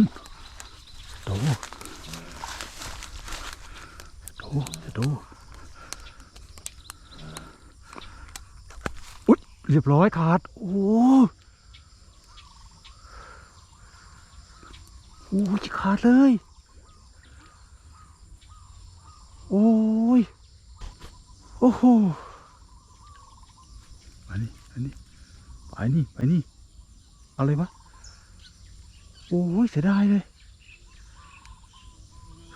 นโดนโดนโดนอุ๊ยเรียบร้อยขาด โอ้โอ้ยขาดเลย โอ้ย โอ้โหไปนี่ไปนี่ไปนี่ ไปนี่อาเลยวะ โอ้ยเสียดายเลย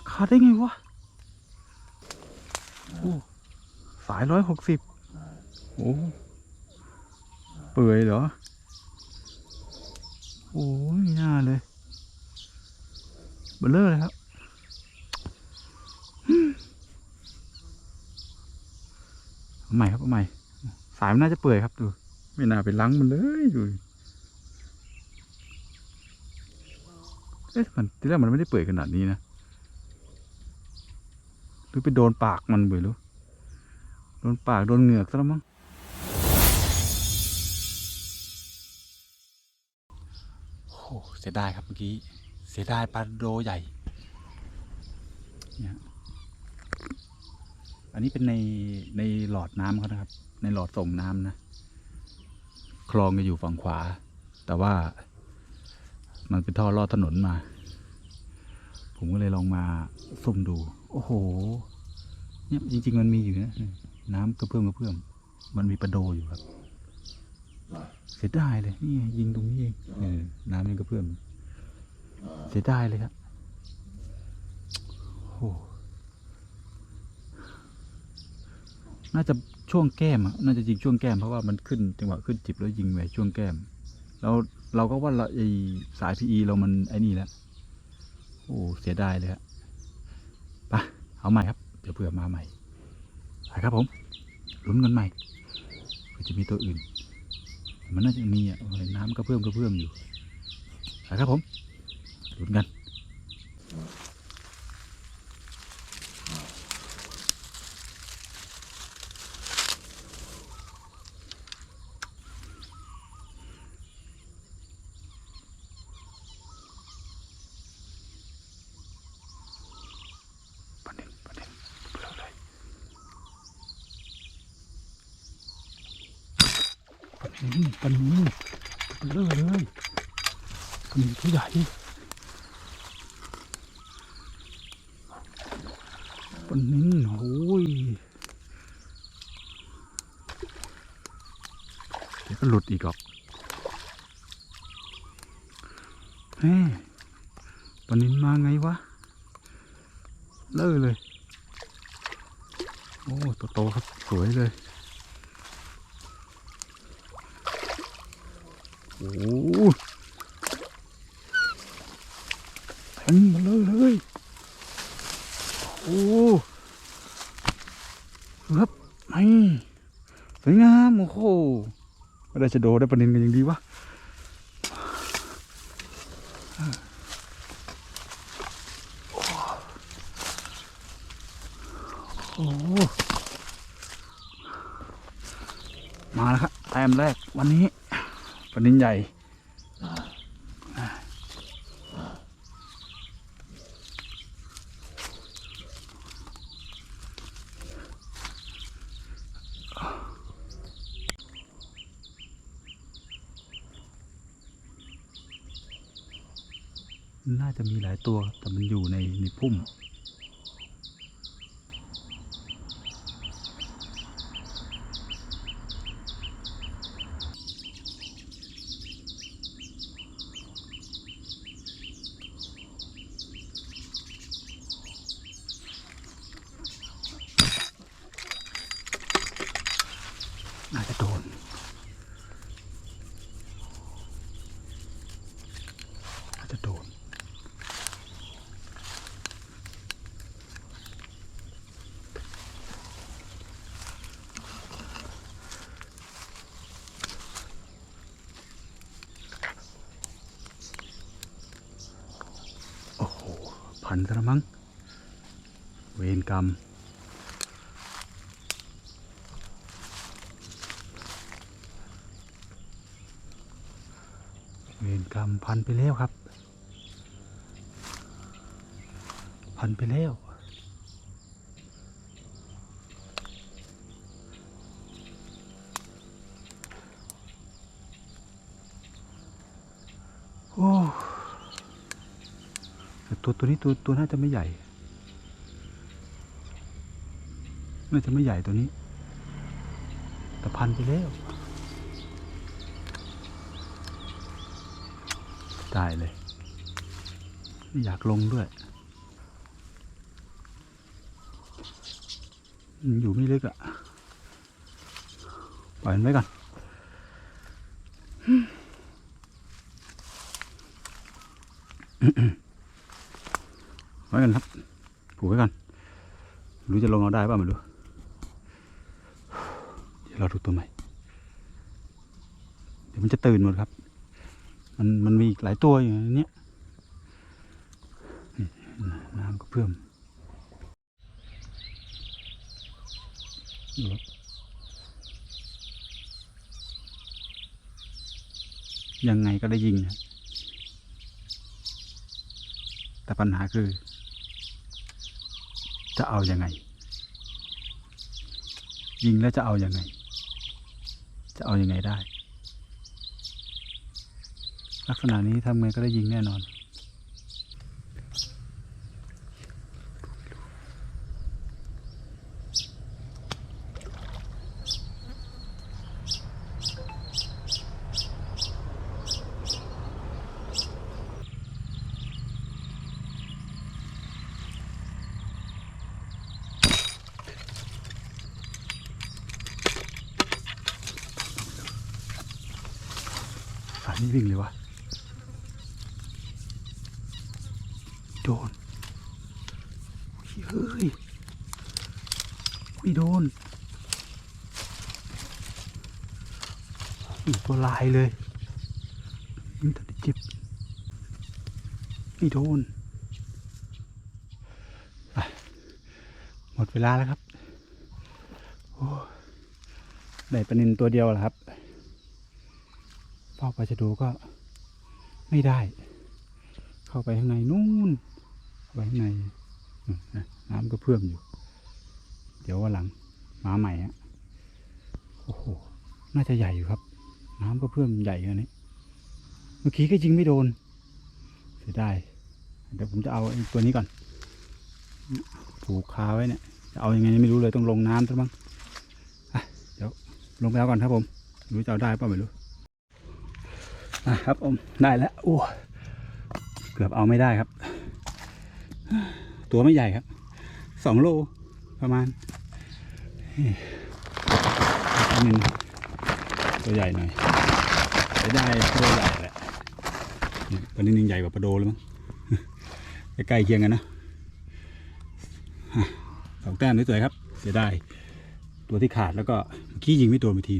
ขาดได้ไงวะโอ้สายร้อยหกสิบโอ้เปื่อยเหรอ โอ้ยไม่น่าเลยเบลเลอร์เลยครับใหม่ครับใหม่ สายมันน่าจะเปื่อยครับดู ไม่น่าไปล้างมันเลยดู อ๊ะมันทีแรกมันไม่ได้เปื่อยขนาดนี้นะ หรือไปโดนปากมันไปรู้โดนปากโดนเหงือกซะแล้วมั้ง โอ้โหเสียดายครับเมื่อกี้ เสียดายปลาโดใหญ่ เนี่ย อันนี้เป็นในในหลอดน้ำเขานะครับ ในหลอดส่งน้ำนะ คลองจะอยู่ฝั่งขวา แต่ว่า มันเป็นท่อลอดถนนมา ผมก็เลยลองมาสุ่มดู โอ้โห เนี่ยจริง ๆ มันมีอยู่นะน้ำกระเพื่อมกระเพื่อมมันมีปลาโดอยู่ครับ เสียดายเลยนี่ยิงตรงนี้เองน้ำยังกระเพื่อมเสียดายเลยครับโอ้โหน่าจะช่วงแก้ม น่าจะยิงช่วงแก้มเพราะว่ามันขึ้นจังหวะขึ้นจิบแล้วยิงไปช่วงแก้ม เราเราก็ว่าเราไอสายพีอีเรามันไอ้นี่แล้วโอ้เสียดายเลยครับไปเอาใหม่ครับ เดี๋ยวเผื่อมาใหม่ไปครับผมลุ้นกันใหม่เผื่อจะมีตัวอื่น มันน่าจะมีอะน้ำก็เพิ่มก็เพิ่มอยู่ไปครับผมลุ้นกัน ประเด็นประเด็นเปลือกเลย ประเด็นประเด็นเลือกเลยประเด็นผู้ใหญ่ประเด็นโอ้ยเดี๋ยวก็หลุดอีกหรอกแม่ปนินมาไงวะ เลอะเลย โอ้ตัวโตครับ สวยเลย โอ้เต็มมาเลยเลยโอ้ครับไม่สวยงามโอ้โหไม่ได้จะโดได้ประเด็นกันยังดีวะโอ้มาแล้วครับแต้มแรกวันนี้ ปนินใหญ่น่าจะมีหลายตัวแต่มันอยู่ในในพุ่ม น่าจะโดน น่าจะโดน โอ้โห พันซะล้วมั้ง เวรกรรม เวรกรรมพันไปแล้วครับ พันไปแล้ว โอ้แตัวตัวนี้ตัวตัวน่าจะไม่ใหญ่ น่าจะไม่ใหญ่ตัวนี้ แต่พันไปแล้วตายเลยไม่อยากลงด้วย อยู่ไม่ลึกอะ่ะปล่อยมันไว้ก่อน ไว้กันครับผูกไว้ก่อนรู้จะลงเราได้ป่ะไม่รู้เดี๋ยวเราดูตัวใหม่เดี๋ยวมันจะตื่นหมดครับ มันมันมีอีกหลายตัวอยู่ในนี้น้ำก็เพิ่มยังไงก็ได้ยิงนะแต่ปัญหาคือ จะเอาอยัางไง ยิงแล้วจะเอาอยัางไง จะเอาอยัางไงได้ ลักษณะนี้ทำไงก็ได้ยิงแน่นอนานี้วิ่งเลยวะโดนเฮ้ยไม่โดนอีกตัวลายเลยยิงตัดจิบไม่โดนไปหมดเวลาแล้วครับโอ้ได้ปนินตัวเดียวแล้วครับาไปจะดูก็ไม่ได้ เข้าไปข้างในนู่นเข้าไปข้างในน้ำก็เพิ่มอยู่ เดี๋ยววันหลังมาใหม่ฮะโอ้โหน่าจะใหญ่อยู่ครับ น้ำก็เพิ่มใหญ่ขนาดนี้ เมื่อกี้ก็ยิงไม่โดนเสียดายเดี๋ยวผมจะเอาตัวนี้ก่อนผูกคาไว้เนี่ยจะเอาอยัางไงไม่รู้เลยต้องลงน้ำซะบ้างเดี๋ยวลงไปแล้วก่อนครับผมรู้จะเอาได้ป่าไม่รู้ อะครับผมได้แล้วโอ้เกือบเอาไม่ได้ครับ ตัวไม่ใหญ่ครับสองโลประมาณนี่นึงตัวใหญ่หน่อยจะได้ตัวใหญ่แหละตัวนี้นึงใหญ่กว่าปลาโดเลยมั้งใกล้เคียงกันนะสองแต้มสวยๆครับเสียดายตัวที่ขาดแล้วก็เมื่อกี้ยิงไม่โดนไปที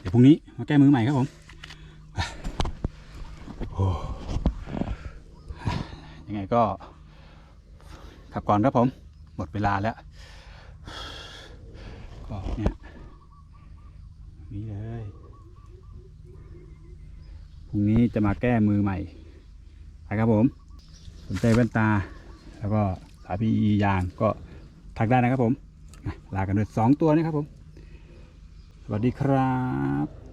เดี๋ยวพรุ่งนี้มาแก้มือใหม่ครับผม โอ้ ยังไงก็ขับก่อนครับผม หมดเวลาแล้ว ก็เนี่ยนี่เลยพรุ่งนี้จะมาแก้มือใหม่ไปครับผม สนใจแว่นตา แล้วก็สายพียางก็ทักได้นะครับผม ลากันด้วยสองตัวนะครับผม สวัสดีครับ